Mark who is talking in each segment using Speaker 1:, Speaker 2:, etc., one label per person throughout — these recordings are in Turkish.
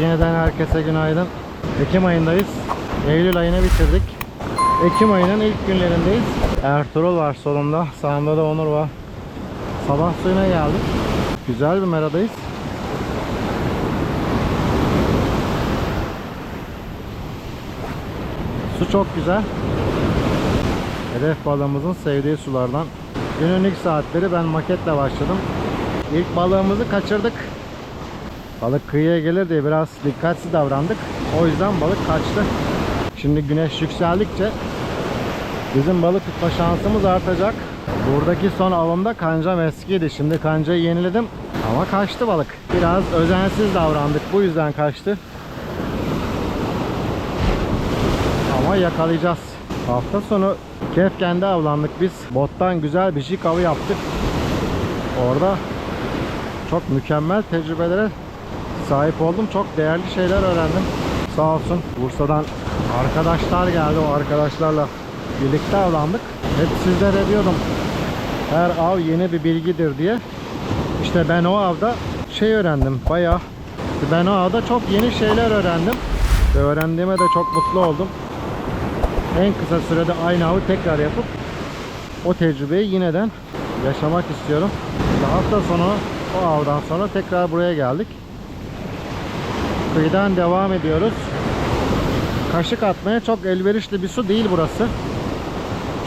Speaker 1: Yeniden herkese günaydın. Ekim ayındayız. Eylül ayını bitirdik. Ekim ayının ilk günlerindeyiz. Ertuğrul var solumda. Sağımda da Onur var. Sabah suyuna geldik. Güzel bir meradayız. Su çok güzel. Hedef balığımızın sevdiği sulardan. Günün ilk saatleri ben maketle başladım. İlk balığımızı kaçırdık. Balık kıyıya gelir diye biraz dikkatsiz davrandık. O yüzden balık kaçtı. Şimdi güneş yükseldikçe bizim balık tutma şansımız artacak. Buradaki son avımda kancam eskiydi. Şimdi kancayı yeniledim ama kaçtı balık. Biraz özensiz davrandık. Bu yüzden kaçtı. Ama yakalayacağız. Hafta sonu Kefken'de avlandık biz. Bottan güzel bir jig avı yaptık. Orada çok mükemmel tecrübelere sahip oldum. Çok değerli şeyler öğrendim. Sağ olsun Bursa'dan arkadaşlar geldi. O arkadaşlarla birlikte avlandık. Hep sizlere diyordum her av yeni bir bilgidir diye. İşte ben o avda şey öğrendim bayağı. Ben o avda çok yeni şeyler öğrendim. Ve öğrendiğime de çok mutlu oldum. En kısa sürede aynı avı tekrar yapıp o tecrübeyi yineden yaşamak istiyorum. Hafta sonu o avdan sonra tekrar buraya geldik. Kıyıdan devam ediyoruz. Kaşık atmaya çok elverişli bir su değil burası.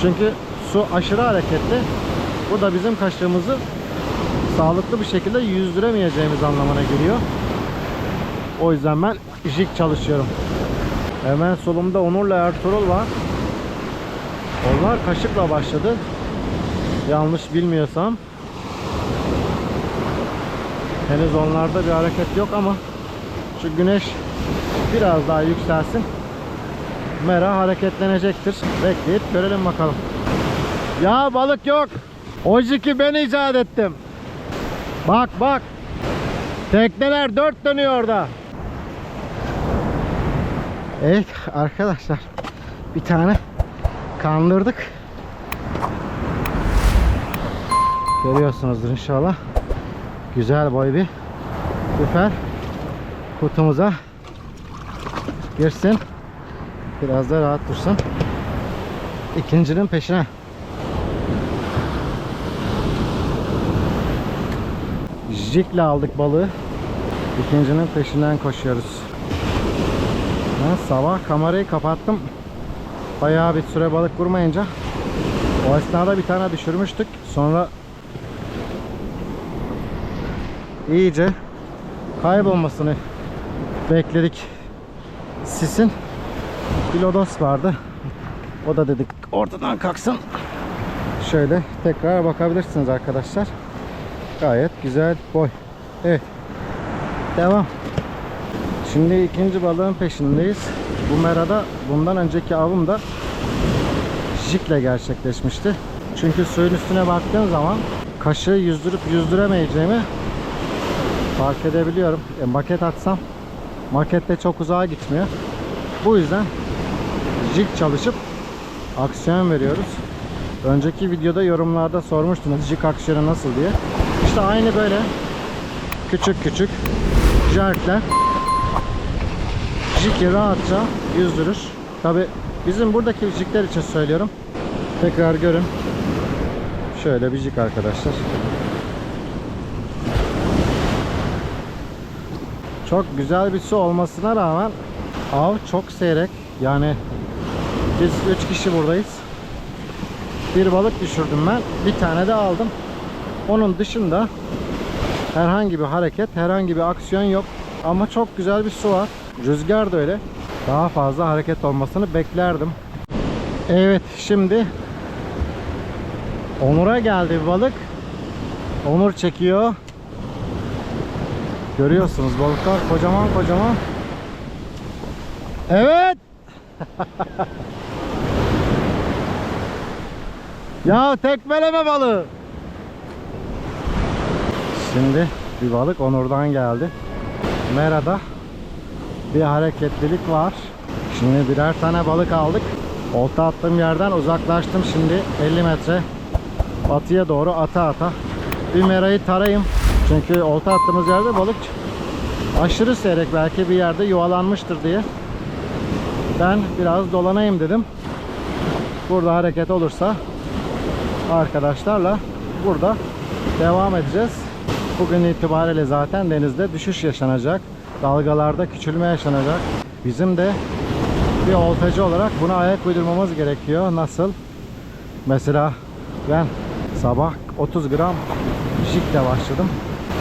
Speaker 1: Çünkü su aşırı hareketli. Bu da bizim kaşığımızı sağlıklı bir şekilde yüzdüremeyeceğimiz anlamına geliyor. O yüzden ben jig çalışıyorum. Hemen solumda Onur'la Ertuğrul var. Onlar kaşıkla başladı. Yanlış bilmiyorsam. Henüz onlarda bir hareket yok ama şu güneş biraz daha yükselsin. Mera hareketlenecektir. Bekleyip görelim bakalım. Ya balık yok. O jiki ben icat ettim. Bak bak. Tekneler dört dönüyor orada. Evet arkadaşlar bir tane kandırdık. Görüyorsunuzdur inşallah. Güzel boy bir küper kutumuza girsin. Biraz da rahat dursun. İkincinin peşine. Jikle aldık balığı. İkincinin peşinden koşuyoruz. Ben sabah kamerayı kapattım. Bayağı bir süre balık vurmayınca o esnada bir tane düşürmüştük. Sonra iyice kaybolmasını bekledik. Sisin bir vardı. O da dedik ortadan kalksın. Şöyle tekrar bakabilirsiniz arkadaşlar. Gayet güzel boy. Evet. Devam. Şimdi ikinci balığın peşindeyiz. Bu merada bundan önceki avım da jikle gerçekleşmişti. Çünkü suyun üstüne baktığım zaman kaşığı yüzdürüp yüzdüremeyeceğimi fark edebiliyorum. E, maket atsam makette çok uzağa gitmiyor. Bu yüzden jig çalışıp aksiyon veriyoruz. Önceki videoda yorumlarda sormuştunuz jig aksiyonu nasıl diye. İşte aynı böyle küçük küçük jerkler jigi rahatça yüzdürür. Tabi bizim buradaki jigler için söylüyorum. Tekrar görün. Şöyle bir jig arkadaşlar. Çok güzel bir su olmasına rağmen av çok seyrek. Yani biz 3 kişi buradayız. Bir balık düşürdüm ben. Bir tane de aldım. Onun dışında herhangi bir hareket, herhangi bir aksiyon yok. Ama çok güzel bir su var. Rüzgar da öyle. Daha fazla hareket olmasını beklerdim. Evet şimdi Onur'a geldi bir balık. Onur çekiyor. Görüyorsunuz balıklar kocaman kocaman. Evet. ya tekmeleme balığı. Şimdi bir balık Onur'dan geldi. Merada bir hareketlilik var. Şimdi birer tane balık aldık. Olta attığım yerden uzaklaştım şimdi 50 metre batıya doğru ata ata. Bir merayı tarayayım. Çünkü olta attığımız yerde balık Aşırı seyrek belki bir yerde yuvalanmıştır diye. Ben biraz dolanayım dedim. Burada hareket olursa arkadaşlarla burada devam edeceğiz. Bugün itibariyle zaten denizde düşüş yaşanacak. Dalgalarda küçülme yaşanacak. Bizim de bir oltacı olarak buna ayak uydurmamız gerekiyor. Nasıl? Mesela ben sabah 30 gram jikle başladım.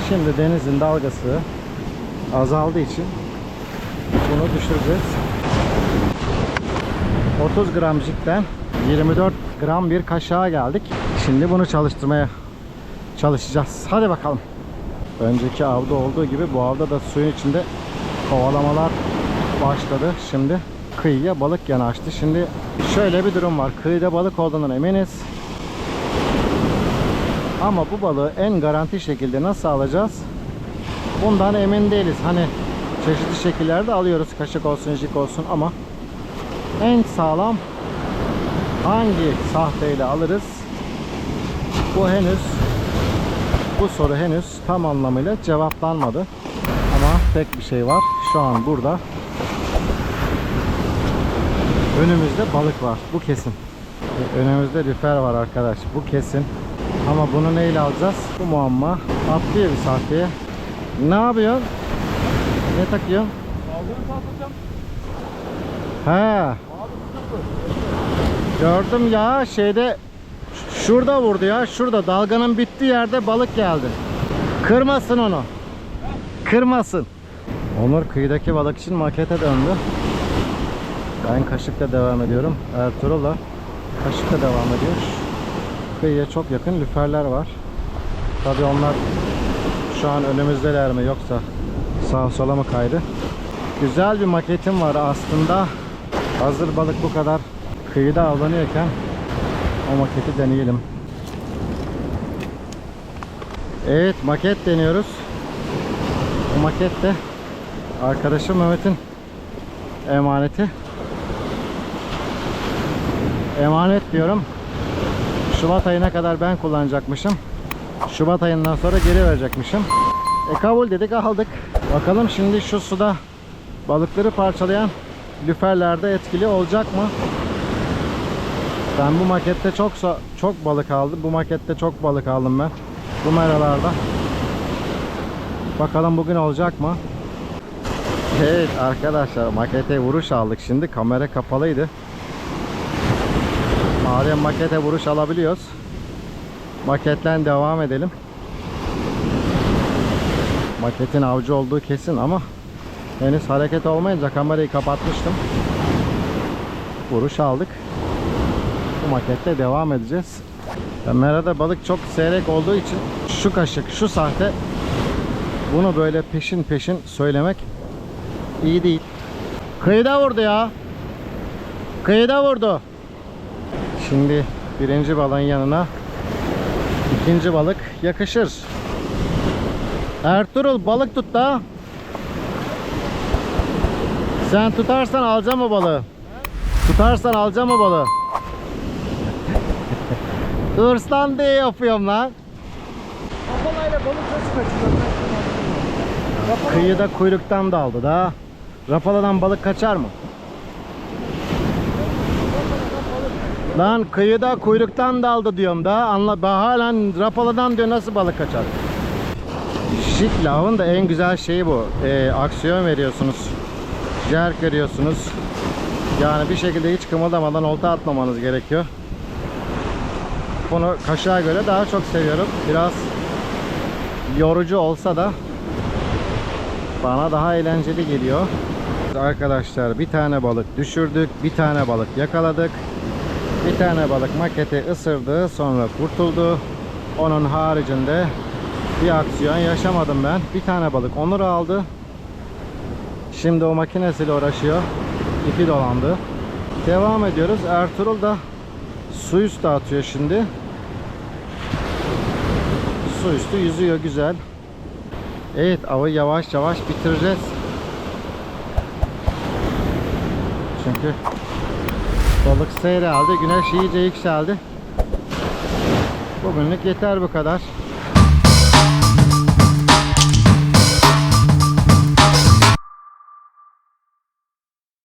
Speaker 1: Şimdi denizin dalgası azaldığı için bunu düşüreceğiz. 30 gram jikten 24 gram bir kaşığa geldik. Şimdi bunu çalıştırmaya çalışacağız. Hadi bakalım. Önceki avda olduğu gibi bu avda da suyun içinde kovalamalar başladı. Şimdi kıyıya balık yanaştı. Şimdi şöyle bir durum var. Kıyıda balık olduğundan eminiz. Ama bu balığı en garanti şekilde nasıl alacağız? Bundan emin değiliz. Hani çeşitli şekillerde alıyoruz. Kaşık olsun, jik olsun ama en sağlam hangi sahteyle alırız? Bu henüz bu soru henüz tam anlamıyla cevaplanmadı. Ama tek bir şey var. Şu an burada önümüzde balık var. Bu kesin. Önümüzde lüfer var arkadaş. Bu kesin. Ama bunu neyle alacağız? Bu muamma. Atlıyor bir sahteye. Ne yapıyorsun? Ne takıyorsun? He. Gördüm ya şeyde şurada vurdu ya. Şurada dalganın bittiği yerde balık geldi. Kırmasın onu. Kırmasın. Onur kıyıdaki balık için makete döndü. Ben kaşıkla devam ediyorum. Ertuğrul da kaşıkla devam ediyor. Kıyıya çok yakın lüferler var. Tabii onlar şu an önümüzdeler mi yoksa sağa sola mı kaydı? Güzel bir maketim var aslında. Hazır balık bu kadar kıyıda avlanıyorken o maketi deneyelim. Evet maket deniyoruz. Bu maket de arkadaşım Mehmet'in emaneti. Emanet diyorum. Şubat ayına kadar ben kullanacakmışım. Şubat ayından sonra geri verecekmişim. E kabul dedik aldık. Bakalım şimdi şu suda balıkları parçalayan lüferlerde etkili olacak mı? Ben bu makette çok çok balık aldım. Bu makette çok balık aldım ben. Bu meralarda. Bakalım bugün olacak mı? Evet arkadaşlar makete vuruş aldık şimdi. Kamera kapalıydı. Madem makete vuruş alabiliyoruz. Maketten devam edelim. Maketin avcı olduğu kesin ama henüz hareket olmayınca kamerayı kapatmıştım. Vuruş aldık. Bu makette devam edeceğiz. Kamerada balık çok seyrek olduğu için şu kaşık, şu sahte bunu böyle peşin peşin söylemek iyi değil. Kıyıda vurdu ya. Kıyıda vurdu. Şimdi birinci balığın yanına ikinci balık yakışır. Ertuğrul balık tut da. Sen tutarsan alacağım o balığı. Tutarsan alacağım o balığı. Hırslan diye yapıyorum lan.
Speaker 2: Kapalayla balık nasıl?
Speaker 1: Kıyıda kuyruktan daldı da. Rapaladan balık kaçar mı? Lan kıyıda kuyruktan daldı diyorum da. Anla, ben halen rapaladan diyor nasıl balık kaçar? Şik lavın da en güzel şeyi bu. Ee, aksiyon veriyorsunuz. Jerk veriyorsunuz. Yani bir şekilde hiç kımıldamadan olta atmamanız gerekiyor. Bunu kaşığa göre daha çok seviyorum. Biraz yorucu olsa da bana daha eğlenceli geliyor. Arkadaşlar bir tane balık düşürdük. Bir tane balık yakaladık. Bir tane balık maketi ısırdı. Sonra kurtuldu. Onun haricinde bir aksiyon yaşamadım ben. Bir tane balık Onur aldı. Şimdi o makinesiyle uğraşıyor. İpi dolandı. Devam ediyoruz. Ertuğrul da su üstü atıyor şimdi. Su üstü yüzüyor güzel. Evet avı yavaş yavaş bitireceğiz. Çünkü balık seyreldi. Güneş iyice yükseldi. Bugünlük yeter bu kadar.